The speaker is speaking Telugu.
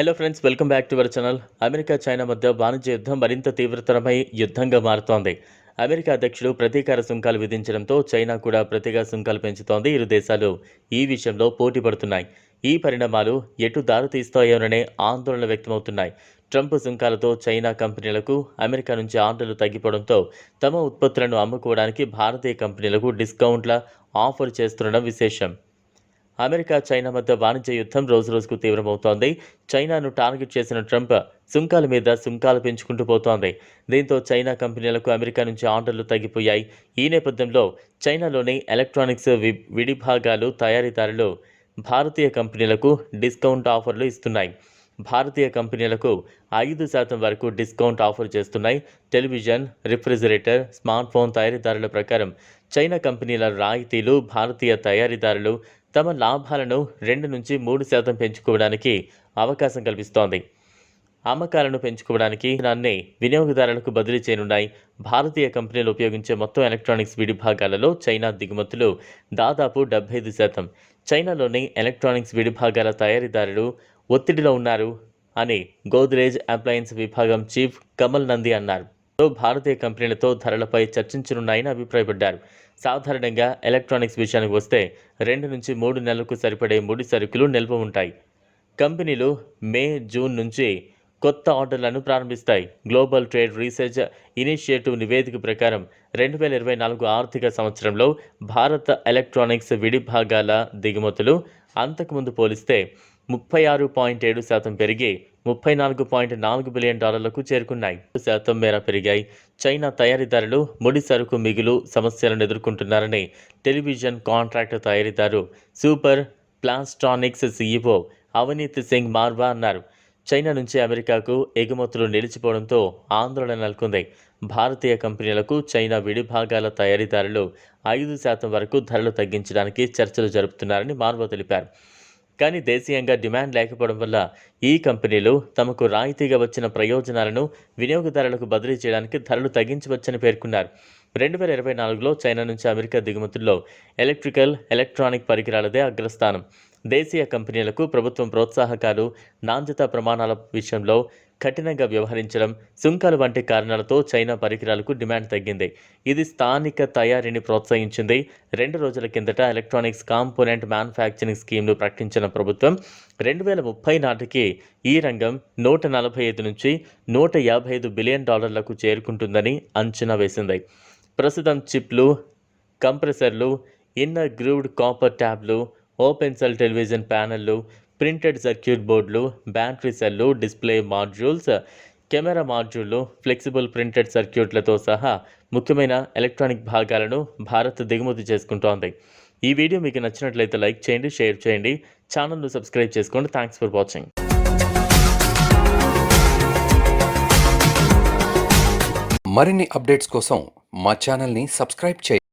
Hello friends welcome back to our channel America China మధ్య వాణిజ్య యుద్ధం మరింత తీవ్రతరమై యుద్ధంగా మారుతోంది. అమెరికా అధ్యక్షుడు ప్రతీకార సుంకాలు విధించడంతో చైనా కూడా ప్రతిగా సుంకాలు పెంచుతోంది ఇరు దేశాలు. ఈ విషయంలో పోటీ పడుతున్నాయి. ఈ పరిణామాలు ఎటు దారితీస్తాయోననే ఆందోళన వ్యక్తమవుతున్నాయి. ట్రంప్ సుంకాలతో చైనా కంపెనీలకు అమెరికా నుంచి ఆర్డర్లు తగ్గిపోవడంతో తమ ఉత్పత్తులను అమ్ముకోవడానికి భారతీయ కంపెనీలకు డిస్కౌంట్ల ఆఫర్ చేస్తుండడం విశేషం. అమెరికా చైనా మధ్య వాణిజ్య యుద్ధం రోజురోజుకు తీవ్రమవుతోంది. చైనాను టార్గెట్ చేసిన ట్రంప్ సుంకాల మీద సుంకాలు పెంచుకుంటూ పోతోంది. దీంతో చైనా కంపెనీలకు అమెరికా నుంచి ఆర్డర్లు తగ్గిపోయాయి. ఈ నేపథ్యంలో చైనాలోని ఎలక్ట్రానిక్స్ వి విడిభాగాలు తయారీదారులు భారతీయ కంపెనీలకు డిస్కౌంట్ ఆఫర్లు ఇస్తున్నాయి. భారతీయ కంపెనీలకు ఐదు శాతం వరకు డిస్కౌంట్ ఆఫర్ చేస్తున్నాయి. టెలివిజన్ రిఫ్రిజిరేటర్ స్మార్ట్ ఫోన్ తయారీదారుల ప్రకారం చైనా కంపెనీల రాయితీలు భారతీయ తయారీదారులు తమ లాభాలను రెండు నుంచి మూడు శాతం పెంచుకోవడానికి అవకాశం కల్పిస్తోంది. అమ్మకాలను పెంచుకోవడానికి దాన్ని వినియోగదారులకు బదిలీ చేయనున్నాయి. భారతీయ కంపెనీలు ఉపయోగించే మొత్తం ఎలక్ట్రానిక్స్ విడిభాగాలలో చైనా దిగుమతులు దాదాపు డెబ్బై ఐదు శాతం. చైనాలోని ఎలక్ట్రానిక్స్ విడిభాగాల తయారీదారులు ఒత్తిడిలో ఉన్నారు అని గోద్రేజ్ అప్లయన్స్ విభాగం చీఫ్ కమల్ నంది అన్నారు. భారతీయ కంపెనీలతో ధరలపై చర్చించనున్నాయని అభిప్రాయపడ్డారు. సాధారణంగా ఎలక్ట్రానిక్స్ విషయానికి వస్తే రెండు నుంచి మూడు నెలలకు సరిపడే ముడి సరుకులు నిల్వ ఉంటాయి. కంపెనీలు మే జూన్ నుంచి కొత్త ఆర్డర్లను ప్రారంభిస్తాయి. గ్లోబల్ ట్రేడ్ రీసెర్చ్ ఇనిషియేటివ్ నివేదిక ప్రకారం రెండు వేల ఇరవై నాలుగు ఆర్థిక సంవత్సరంలో భారత ఎలక్ట్రానిక్స్ విడిభాగాల దిగుమతులు అంతకుముందు పోలిస్తే ముప్పై ఆరు పాయింట్ ఏడు శాతం పెరిగి ముప్పై నాలుగు పాయింట్ నాలుగు బిలియన్ డాలర్లకు చేరుకున్నాయి. శాతం మేర పెరిగాయి. చైనా తయారీదారులు ముడి సరుకు మిగులు సమస్యలను ఎదుర్కొంటున్నారని టెలివిజన్ కాంట్రాక్ట్ తయారీదారు Super Plastronics CEO Avneet Singh Marwah అన్నారు. చైనా నుంచి అమెరికాకు ఎగుమతులు నిలిచిపోవడంతో ఆందోళన నెలకొంది. భారతీయ కంపెనీలకు చైనా విడిభాగాల తయారీదారులు ఐదు శాతం వరకు ధరలు తగ్గించడానికి చర్చలు జరుపుతున్నారని మార్వా తెలిపారు. కానీ దేశీయంగా డిమాండ్ లేకపోవడం వల్ల ఈ కంపెనీలు తమకు రాయితీగా వచ్చిన ప్రయోజనాలను వినియోగదారులకు బదిలీ చేయడానికి ధరలు తగ్గించవచ్చని పేర్కొన్నారు. రెండు వేల ఇరవై నాలుగులో చైనా నుంచి అమెరికా దిగుమతుల్లో ఎలక్ట్రికల్ ఎలక్ట్రానిక్ పరికరాలదే అగ్రస్థానం. దేశీయ కంపెనీలకు ప్రభుత్వం ప్రోత్సాహకాలు నాణ్యతా ప్రమాణాల విషయంలో కఠినంగా వ్యవహరించడం సుంకాలు వంటి కారణాలతో చైనా పరికరాలకు డిమాండ్ తగ్గింది. ఇది స్థానిక తయారీని ప్రోత్సహించింది. రెండు రోజుల కిందట ఎలక్ట్రానిక్స్ కాంపోనెంట్ మ్యానుఫ్యాక్చరింగ్ స్కీమ్ను ప్రకటించిన ప్రభుత్వం రెండు వేల ముప్పై నాటికి ఈ రంగం నూట నలభై ఐదు నుంచి నూట యాభై ఐదు బిలియన్ డాలర్లకు చేరుకుంటుందని అంచనా వేసింది. ప్రస్తుతం చిప్లు కంప్రెసర్లు ఇన్నర్ గ్రూవ్డ్ కాపర్ ట్యాబ్లు ఓపెన్ సెల్ టెలివిజన్ ప్యానెల్లు ప్రింటెడ్ సర్క్యూట్ బోర్డులు battery cell display modules camera మాడ్యూళ్ళు ఫ్లెక్సిబుల్ ప్రింటెడ్ సర్క్యూట్లతో సహా ముఖ్యమైన ఎలక్ట్రానిక్ భాగాలను భారత్ దిగుమతి చేసుకుంటోంది. ఈ వీడియో మీకు నచ్చినట్లయితే లైక్ చేయండి షేర్ చేయండి ఛానల్ను సబ్స్క్రైబ్ చేసుకోండి. థ్యాంక్స్ ఫర్ వాచింగ్ మరిన్ని అప్డేట్స్ కోసం మా ఛానల్ని సబ్స్క్రైబ్ చేయండి